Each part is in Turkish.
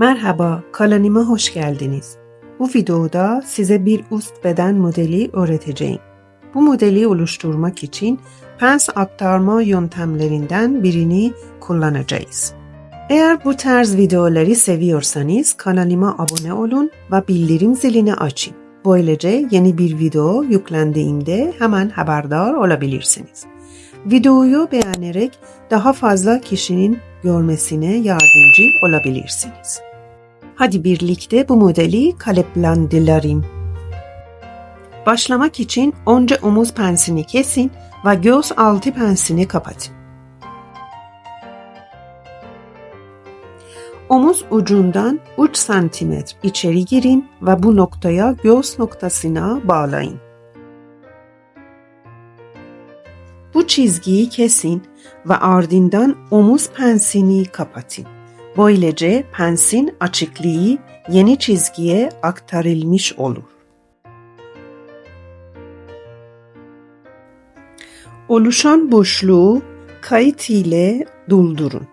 Merhaba, kanalıma hoş geldiniz. Bu videoda size bir üst beden modeli öğreteceğim. Bu modeli oluşturmak için pens aktarma yöntemlerinden birini kullanacağız. Eğer bu tarz videoları seviyorsanız kanalıma abone olun ve bildirim zilini açın. Böylece yeni bir video yüklendiğimde hemen haberdar olabilirsiniz. Videoyu beğenerek daha fazla kişinin görmesine yardımcı olabilirsiniz. Hadi birlikte bu modeli kaleplendirelim. Başlamak için önce omuz pensini kesin ve göz altı pensini kapatın. Omuz ucundan 3 cm içeri girin ve bu noktaya göz noktasına bağlayın. Bu çizgiyi kesin ve ardından omuz pensini kapatın. Böylece pensin açıklığı yeni çizgiye aktarılmış olur. Oluşan boşluğu kayıt ile doldurun.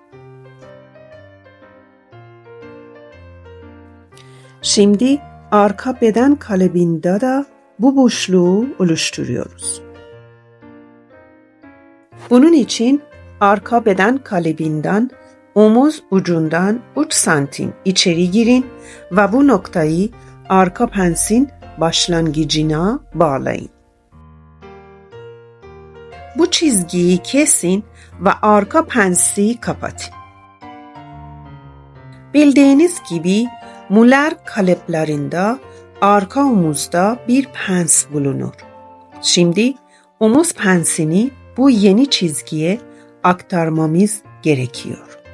Şimdi arka beden kalıbında da bu boşluğu oluşturuyoruz. Bunun için arka beden kalıbından omuz ucundan 3 santim içeri girin ve bu noktayı arka pensin başlangıcına bağlayın. Bu çizgiyi kesin ve arka pensi kapatın. Bildiğiniz gibi Muller kalıplarında arka omuzda bir pens bulunur. Şimdi omuz pensini bu yeni çizgiye aktarmamız gerekiyor.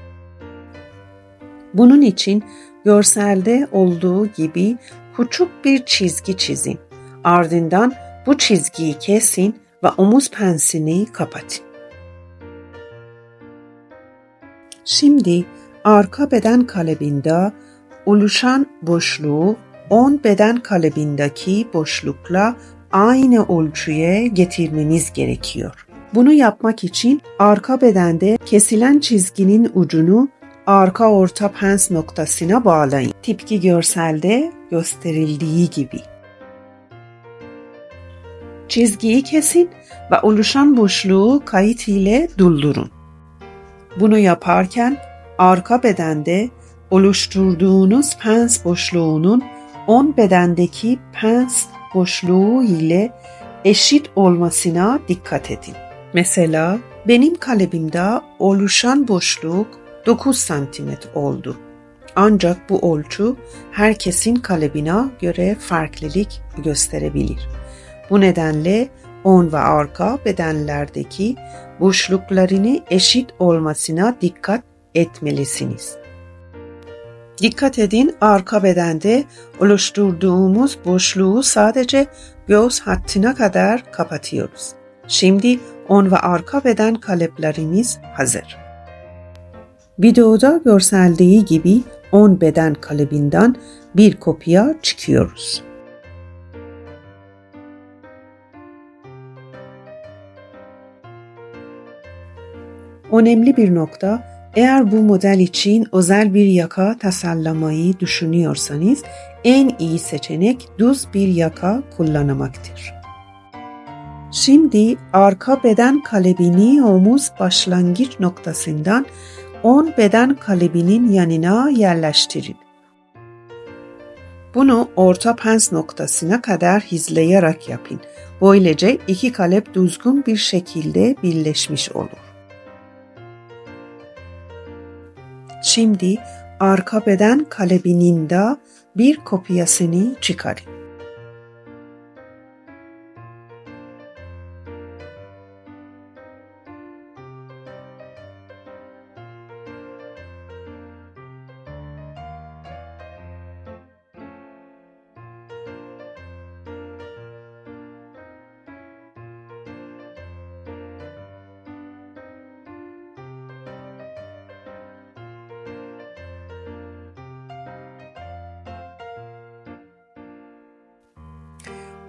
Bunun için görselde olduğu gibi küçük bir çizgi çizin. Ardından bu çizgiyi kesin ve omuz pensini kapatın. Şimdi arka beden kalıbında oluşan boşluğu 10 beden kalıbındaki boşlukla aynı ölçüye getirmemiz gerekiyor. Bunu yapmak için arka bedende kesilen çizginin ucunu arka orta pens noktasına bağlayın. Tipki görselde gösterildiği gibi. Çizgiyi kesin ve oluşan boşluğu kayıt ile doldurun. Bunu yaparken arka bedende oluşturduğunuz pens boşluğunun 10 bedendeki pens boşluğu ile eşit olmasına dikkat edin. Mesela benim kalemimde oluşan boşluk 9 santimetre oldu. Ancak bu ölçü herkesin kalemine göre farklılık gösterebilir. Bu nedenle ön ve arka bedenlerdeki boşluklarını eşit olmasına dikkat etmelisiniz. Dikkat edin arka bedende oluşturduğumuz boşluğu sadece göz hattına kadar kapatıyoruz. Şimdi ön ve arka beden kaleplerimiz hazır. Videoda görseldiği gibi ön beden kalıbından bir kopya çıkıyoruz. Önemli bir nokta eğer bu model için özel bir yaka tasarlamayı düşünüyorsanız en iyi seçenek düz bir yaka kullanmaktır. Şimdi arka beden kalemini omuz başlangıç noktasından 10 beden kaleminin yanına yerleştirin. Bunu orta pens noktasına kadar hizleyerek yapın. Böylece iki kalep düzgün bir şekilde birleşmiş olur. Şimdi arka beden kaleminin de bir kopyasını çıkarın.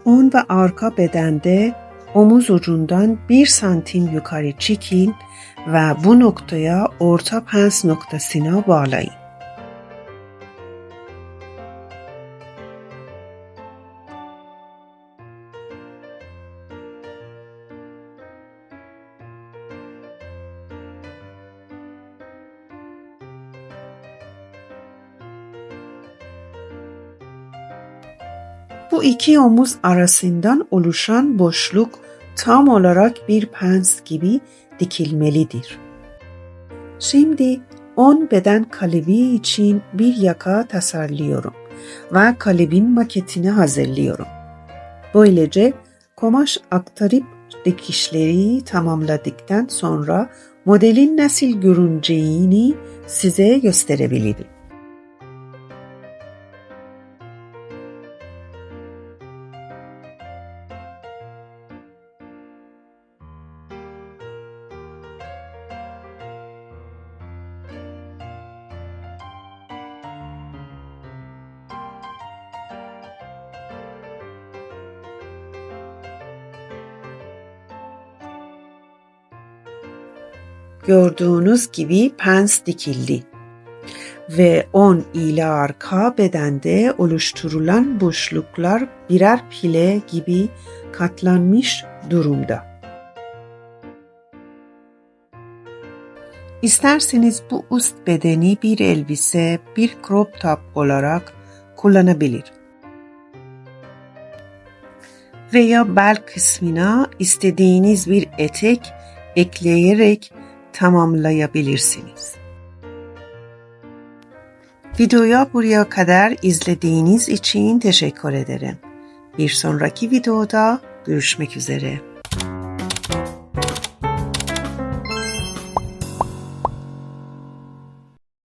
Ön ve arka bedende omuz ucundan 1 santim yukarı çekin ve bu noktaya orta pens noktasına bağlayın. Bu iki omuz arasından oluşan boşluk tam olarak bir pens gibi dikilmelidir. Şimdi 10 beden kalıbı için bir yaka tasarlıyorum ve kalıbın maketini hazırlıyorum. Böylece kumaş aktarıp dikişleri tamamladıktan sonra modelin nasıl görüneceğini size gösterebilirim. Gördüğünüz gibi pens dikildi ve ön ile arka bedende oluşturulan boşluklar birer pile gibi katlanmış durumda. İsterseniz bu üst bedeni bir elbise, bir crop top olarak kullanabilir. Veya bel kısmına istediğiniz bir etek ekleyerek tamamlayabilirsiniz. Videoya buraya kadar izlediğiniz için teşekkür ederim. Bir sonraki videoda görüşmek üzere.